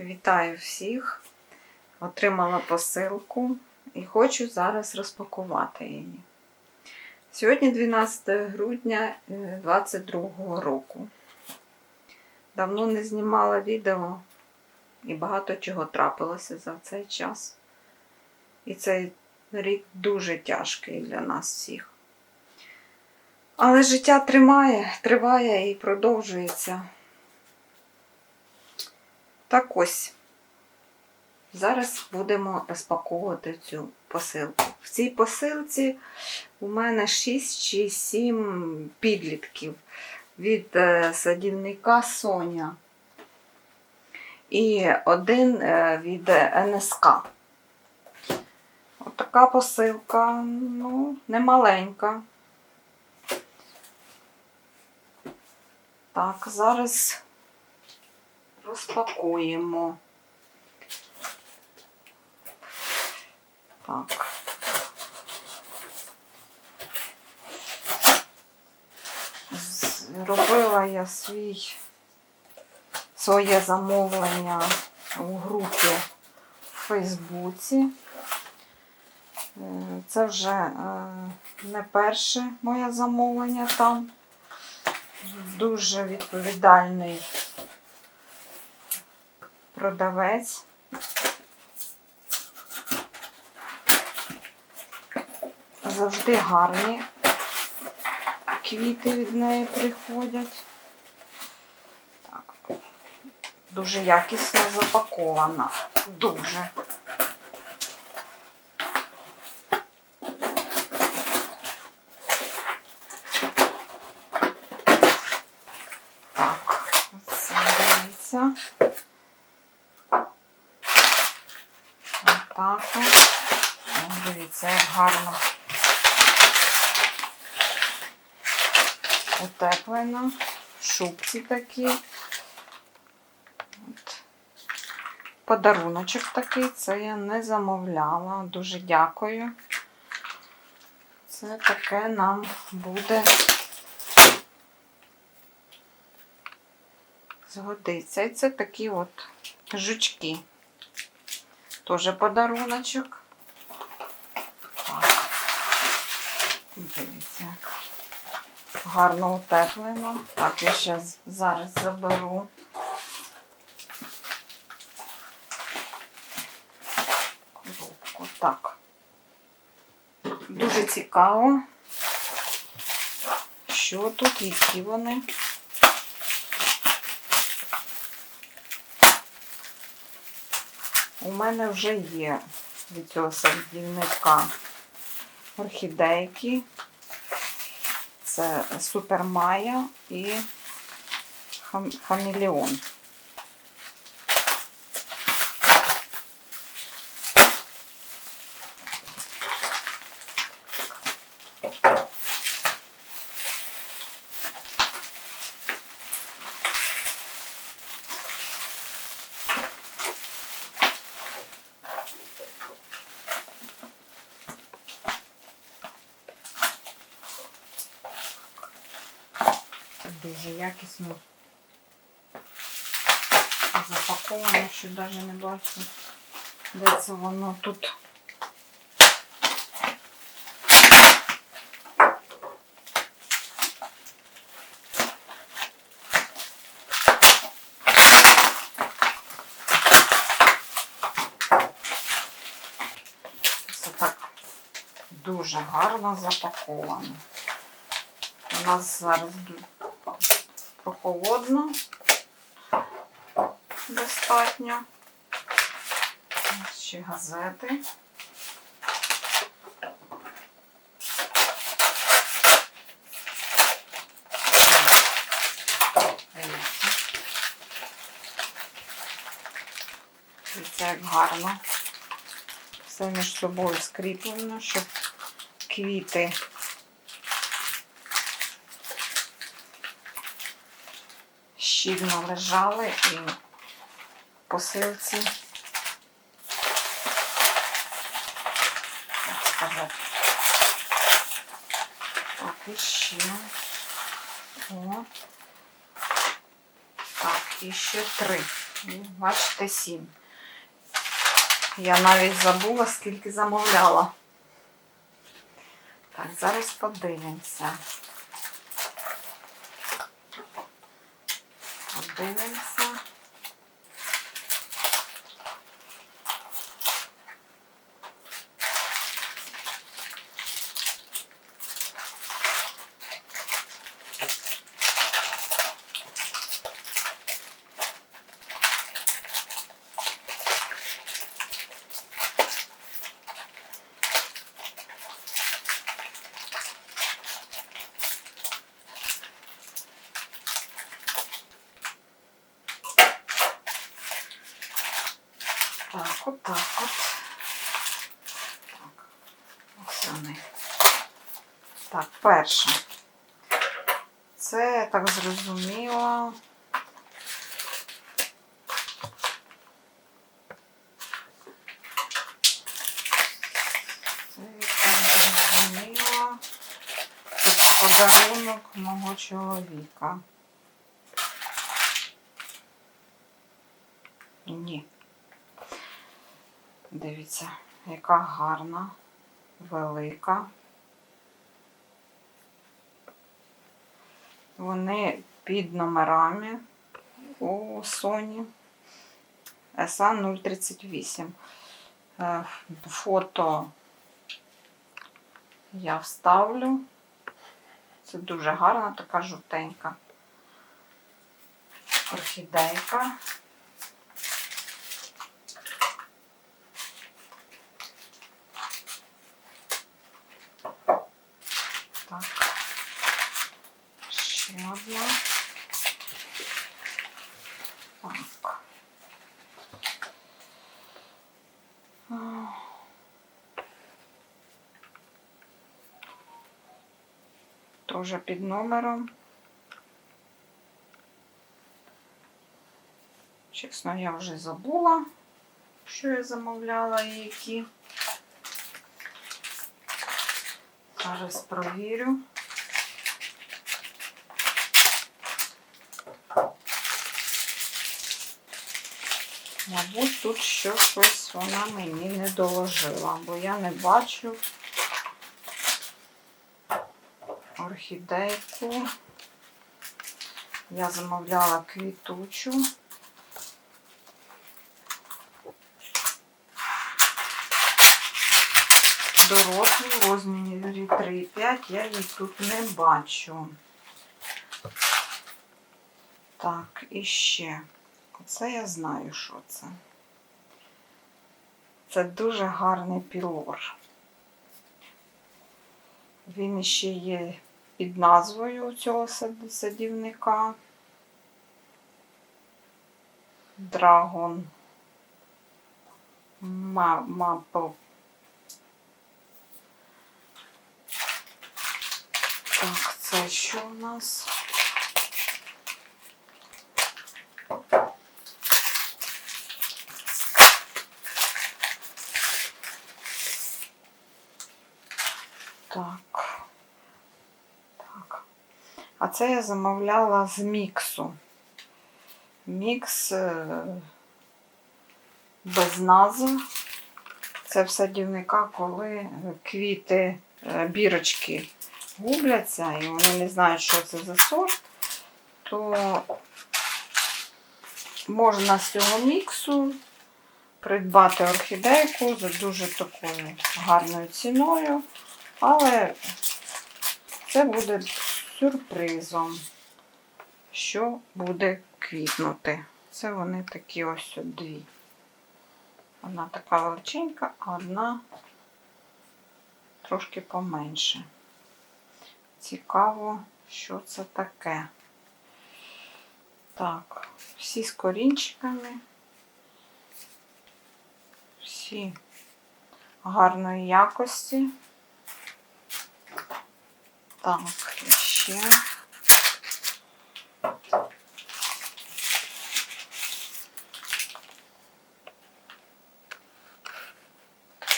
Вітаю всіх. Отримала посилку і хочу зараз розпакувати її. Сьогодні 12 грудня 2022 року. Давно не знімала відео і багато чого трапилося за цей час. І цей рік дуже тяжкий для нас всіх. Але життя тримає, триває і продовжується. Так ось. Зараз будемо розпаковувати цю посилку. В цій посилці у мене 6 чи 7 підлітків від е, садівника Соня і один е, від НСК. Отака посилка, ну, немаленька. Так, зараз розпакуємо. Так. Зробила я свій своє замовлення у групі в Фейсбуці. Е, Це вже е, не перше моє замовлення там. Дуже відповідальний продавець. Завжди гарні квіти від неї приходять. Так. Дуже якісно запакована. Дуже. Так, це дивіться. Отак от. О, Як гарно утеплено. Шубці такі. От. Подаруночок такий, це я не замовляла. Дуже дякую. Це таке нам буде згодиться. І це такі от жучки. Теж подаруночок. Так. Дивіться. як Гарно утеплено. Так, я ще зараз заберу. Коробку. Так. Дуже цікаво, що тут, які вони. У мене вже є від цього садівника орхідейки. Це Супермая і хам- Хамелеон. Дуже якісно запаковано, що навіть не бачу, де це воно тут. Так дуже гарно запаковано. У нас зараз прохолодно достатньо. Ще газети. Дивіться, як гарно. Все між собою скріплено, щоб квіти щільно лежали і посилці. Як сказати. Так, і ще. О. Так, і ще три. Бачите, 7. Я навіть забула, скільки замовляла. Так, зараз подивимося. Подивимося. Так, от так от. Так, ось вони. Так, перше. Це, я так зрозуміла. Це, я так зрозуміла. Це подарунок мого чоловіка. Ні. Дивіться, яка гарна, велика. Вони під номерами у Sony SA 038. Е, Фото я вставлю. Це дуже гарна, така жовтенька орхідейка. Так. Ще одна. Так. А. Тоже під номером. Чесно, я вже забула, що я замовляла і які. Зараз провірю. Мабуть, тут що щось вона мені не доложила, бо я не бачу орхідейку. Я замовляла квітучу. Дорослу в розмірі 3,5 я її тут не бачу. Так, і ще. Оце я знаю, що це. Це дуже гарний пілор. Він ще є під назвою цього садівника. Драгон Мапл. Так, це що у нас? Так. Так. А це я замовляла з міксу. Мікс е, без назв. Це в садівника, коли квіти, е, бірочки губляться і вони не знають, що це за сорт, то можна з цього міксу придбати орхідейку за дуже такою гарною ціною, але це буде сюрпризом, що буде квітнути. Це вони такі ось дві. Одна така величенька, а одна трошки поменше. Цікаво, що це таке. Так, всі з корінчиками, всі гарної якості. Так, ще.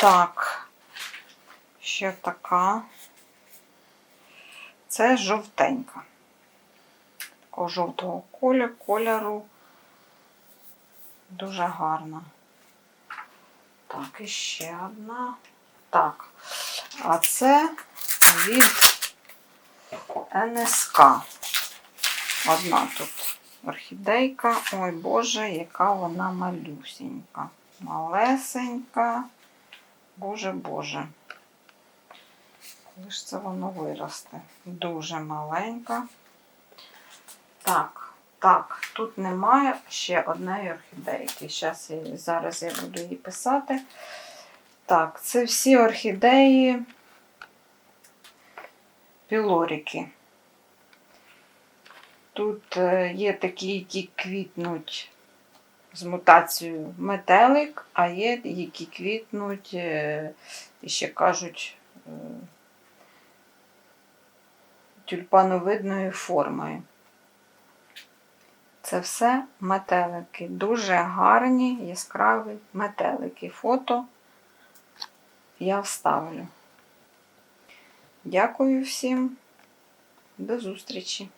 Так, ще така. Це жовтенька. Такого жовтого коля, кольору. Дуже гарна. Так, і ще одна. Так. А це від НСК. Одна тут орхідейка. Ой Боже, яка вона малюсенька. Малесенька. Боже, Боже. Коли ж це воно виросте? Дуже маленька. Так, так, тут немає ще однієї орхідейки. Зараз я, зараз я буду її писати. Так, це всі орхідеї пілоріки. Тут е, є такі, які квітнуть з мутацією метелик, а є, які квітнуть, е, і ще кажуть, е, тюльпановидною формою. Це все метелики. Дуже гарні, яскраві метелики. Фото я вставлю. Дякую всім. До зустрічі!